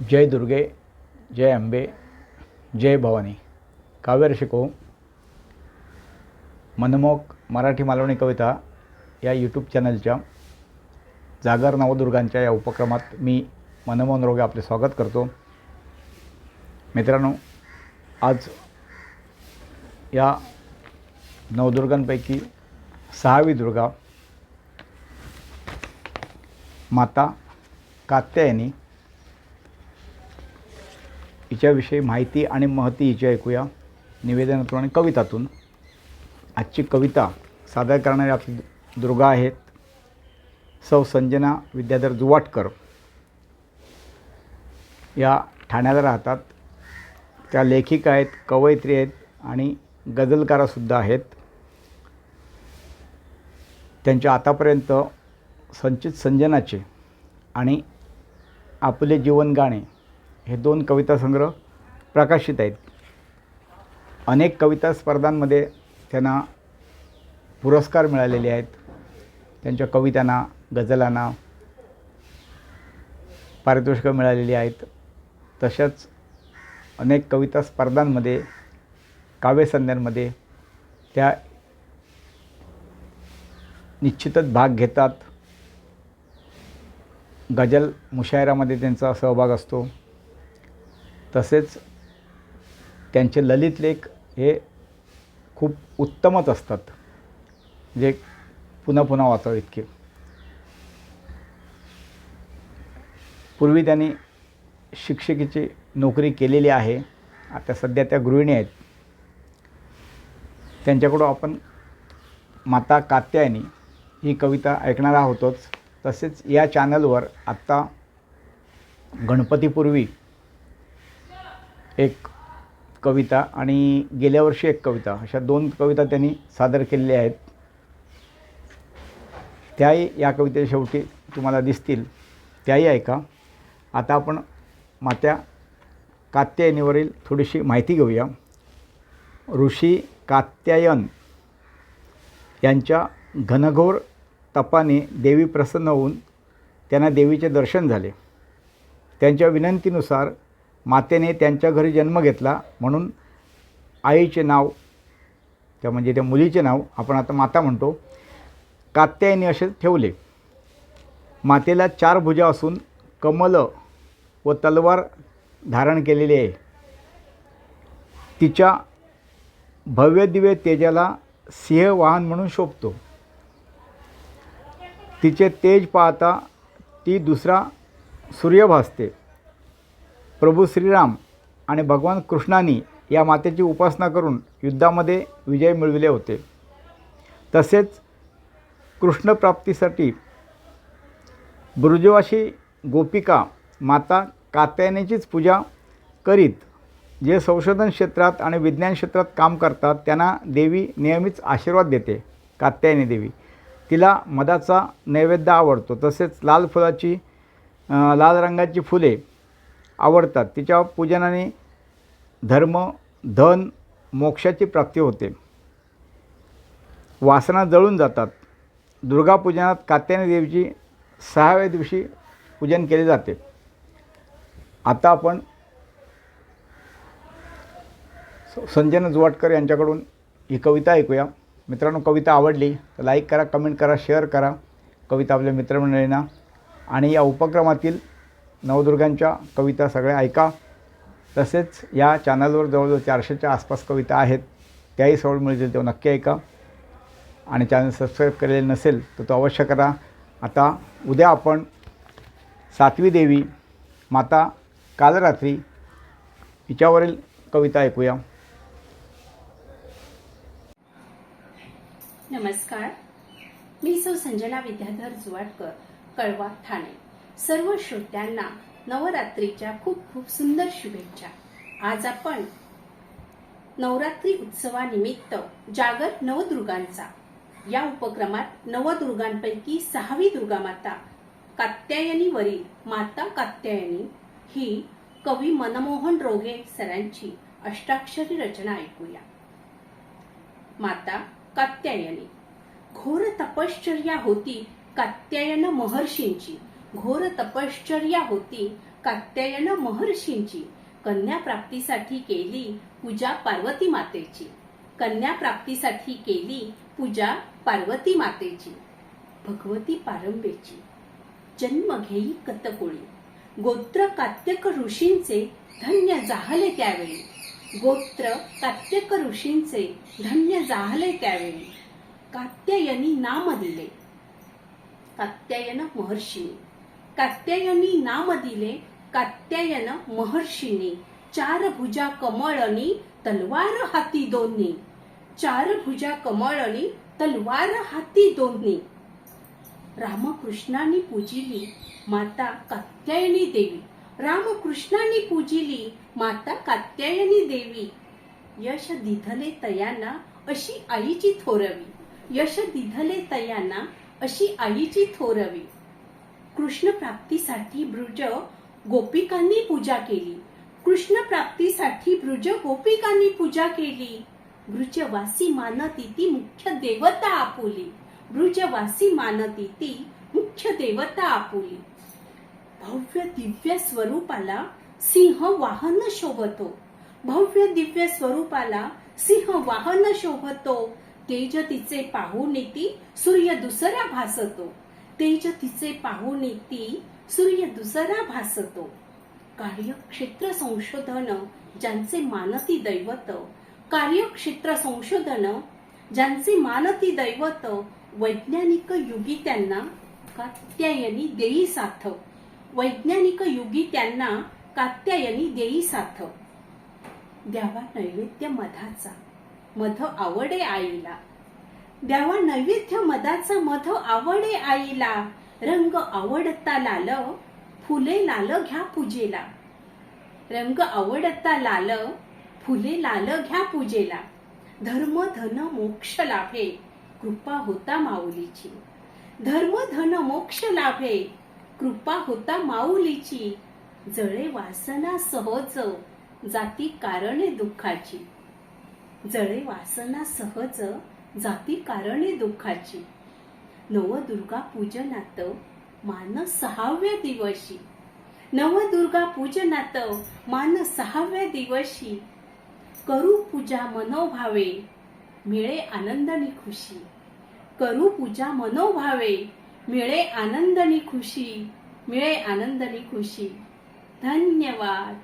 जय दुर्गे जय अंबे जय भवानी. काव्य शिको मनमोक मराठी मालवणी कविता या यूट्यूब चॅनलच्या जागर नवदुर्गांच्या या उपक्रमात मी मनमोहन रोगे आपले स्वागत करतो. मित्रांनो आज या नवदुर्गांपैकी सहावी दुर्गा माता कात्यायनी हिच्याविषयी माहिती आणि महती हिची ऐकूया. निवेदनातून आणि कवितातून. आजची कविता सादर करणारे आपली दुर्गा आहेत. सौ संजना विद्याधर जुवाटकर. या ठाण्याला राहतात. त्या लेखिका आहेत कवयित्री आहेत आणि गजलकारासुद्धा आहेत. त्यांच्या आतापर्यंत संचित संजनाचे आणि आपले जीवन गाणे हे दोन कविता संग्रह प्रकाशित आहेत. अनेक कविता स्पर्धांमध्ये त्यांना पुरस्कार मिळालेले आहेत. त्यांच्या कवितांना गझलांना पारितोषिकं मिळालेली आहेत. तशाच अनेक कविता स्पर्धांमध्ये काव्यसंध्यांमध्ये त्या निश्चितच भाग घेतात. गजल मुशायरामध्ये त्यांचा सहभाग असतो. तसेच त्यांचे ललित लेख हे खूप उत्तमच असतात. जे पुन्हा पुन्हा वाचावे इतके. पूर्वी त्यांनी शिक्षिकेची नोकरी केलेली आहे. आता सध्या त्या गृहिणी आहेत. त्यांच्याकडून आपण माता कात्यायनी ही कविता ऐकणार आहोतच. तसेच या चॅनलवर आत्ता गणपतीपूर्वी एक कविता आणि गेल्या वर्षी एक कविता. अशा दोन कविता त्यांनी सादर केलेल्या आहेत. त्याही या कवितेच्या शेवटी तुम्हाला दिसतील. त्याही ऐका. आता आपण मात्या कात्यायनीवरील थोडीशी माहिती घेऊया. ऋषी कात्यायन यांच्या घनघोर तपाने देवी प्रसन्न होऊन त्यांना देवीचे दर्शन झाले. त्यांच्या विनंतीनुसार मातेने त्यांच्या घरी जन्म घेतला म्हणून आईचे नाव त्या म्हणजे त्या मुलीचे नाव आपण आता माता म्हणतो कात्यायनी असे ठेवले. मातेला चार भुजा असून कमल व तलवार धारण केलेली आहे. तिच्या भव्य दिव्य तेजाला सिंहवाहन म्हणून शोभतो. तिचे तेज पाहता ती दुसरा सूर्य भासते. प्रभू श्रीराम आणि भगवान कृष्णानी या मातेची उपासना करून युद्धामध्ये विजय मिळविले होते. तसेच कृष्णप्राप्तीसाठी ब्रुजवाशी गोपिका माता कात्यायनीचीच पूजा करीत जे संशोधन क्षेत्रात आणि विज्ञान क्षेत्रात काम करतात त्यांना देवी नेहमीच आशीर्वाद देते कात्यायनी देवी. तिला मधाचा नैवेद्य आवडतो. तसेच लाल फुलाची लाल रंगाची फुले आवडतात. तिच्या पूजनाने धर्म धन मोक्षाची प्राप्ती होते. वासना जळून जातात. दुर्गापूजनात कात्यायनी देवीची सहाव्या दिवशी पूजन केले जाते. आता आपण स- संजय जुवाटकर यांच्याकडून ही कविता ऐकूया. मित्रांनो कविता आवडली तर लाईक करा कमेंट करा शेअर करा. कविता आपल्या मित्रमंडळींना आणि या उपक्रमातील नवदुर्गांच्या कविता सगळ्या ऐका. तसेच या चॅनलवर जवळजवळ चारशेच्या आसपास कविता आहेत. त्याही सवड मिळतील तेव्हा नक्की ऐका. आणि चॅनल सबस्क्राईब केलेले नसेल तर तो अवश्य करा. आता उद्या आपण सातवी देवी माता कालरात्री हिच्यावरील कविता ऐकूया. नमस्कार. मी सौ संजना विद्याधर जुवाटकर कळवा ठाणे. सर्व श्रोत्यांना नवरात्रीच्या खूप खूप सुंदर शुभेच्छा. आज आपण नवरात्री उत्सवानिमित्त जागर नवदुर्गांचा या उपक्रमात नवदुर्गांपैकी सहावी दुर्गा माता कात्यायनीवरील माता कात्यायनी ही कवी मनमोहन रोगे सरांची अष्टाक्षरी रचना ऐकूया. माता कात्यायनी घोर तपश्चर्या होती कात्यायन महर्षींची. घोर तपश्चर्या होती कात्यायन महर्षींची. कन्या प्राप्तीसाठी केली पूजा पार्वती मातेची. कन्या प्राप्तीसाठी केली पूजा पार्वती मातेची. भगवती पारंबेची जन्म घेई कतकोळी. गोत्र कात्यक ऋषींचे धन्य जाहले त्यावेळी. गोत्र कात्यक ऋषींचे धन्य जाहले त्यावेळी. कात्यायनी नाम दिले. कात्यायन महर्षीने. कात्यायनी नाम दिले कात्यायन महर्षीने चार भुजा कमळनी तलवार हाती दोन्ही चार भुजा कमळनी तलवार हाती दोन्ही रामकृष्णांनी पूजिली माता कात्यायनी देवी. रामकृष्णांनी पूजिली माता कात्यायनी देवी. यश दिधले तयांना अशी आईची थोरवी. यश दिधले तयांना अशी आईची थोरवी. कृष्ण प्राप्तीसाठी ब्रुज गोपिकांनी पूजा केली. कृष्ण प्राप्तीसाठी ब्रुज गोपिकांनी पूजा केली. ब्रुजवासी मानती ती मुख्य देवता आपुली. ब्रुजवासी मानती ती मुख्य देवता आपुली. भव्य दिव्य स्वरूपाला सिंह वाहन शोभतो. भव्य दिव्य स्वरूपाला सिंह वाहन शोभतो. तेज तिचे पाहून ती सूर्य दुसरा भासतो. तेज तिचे पाहून ती सूर्य दुसरा भासतो. कार्यक्षेत्र संशोधन ज्यांचे मानती दैवत कार्यक्षेत्र संशोधन ज्यांचे मानती दैवत वैज्ञानिक युगी त्यांना कात्यायनी देई साथ. वैज्ञानिक युगी त्यांना कात्यायनी देई साथ. द्यावा नैवेद्य मधाचा. मध आवडे आईला. द्यावा नैवेद्य मदाचा मध आवडे आईला. रंग आवडता लाल फुले लाल घ्या पूजेला. रंग आवडता लाल फुले लाल घ्या पूजेला. धर्म धन मोक्ष लाभे कृपा होता माऊलीची. धर्म धन मोक्ष लाभे कृपा होता माऊलीची. जळे वासना सहज जाती कारणे दुःखाची. जळे वासना सहज जाती कारणे दुःखाची. नवदुर्गा पूजनात मान सहाव्या दिवशी. नवदुर्गा पूजनात मान सहाव्या दिवशी. करू पूजा मनोभावे मिळे आनंदनी खुशी. करू पूजा मनोभावे मिळे आनंदनी खुशी मिळे आनंदनी खुशी. धन्यवाद.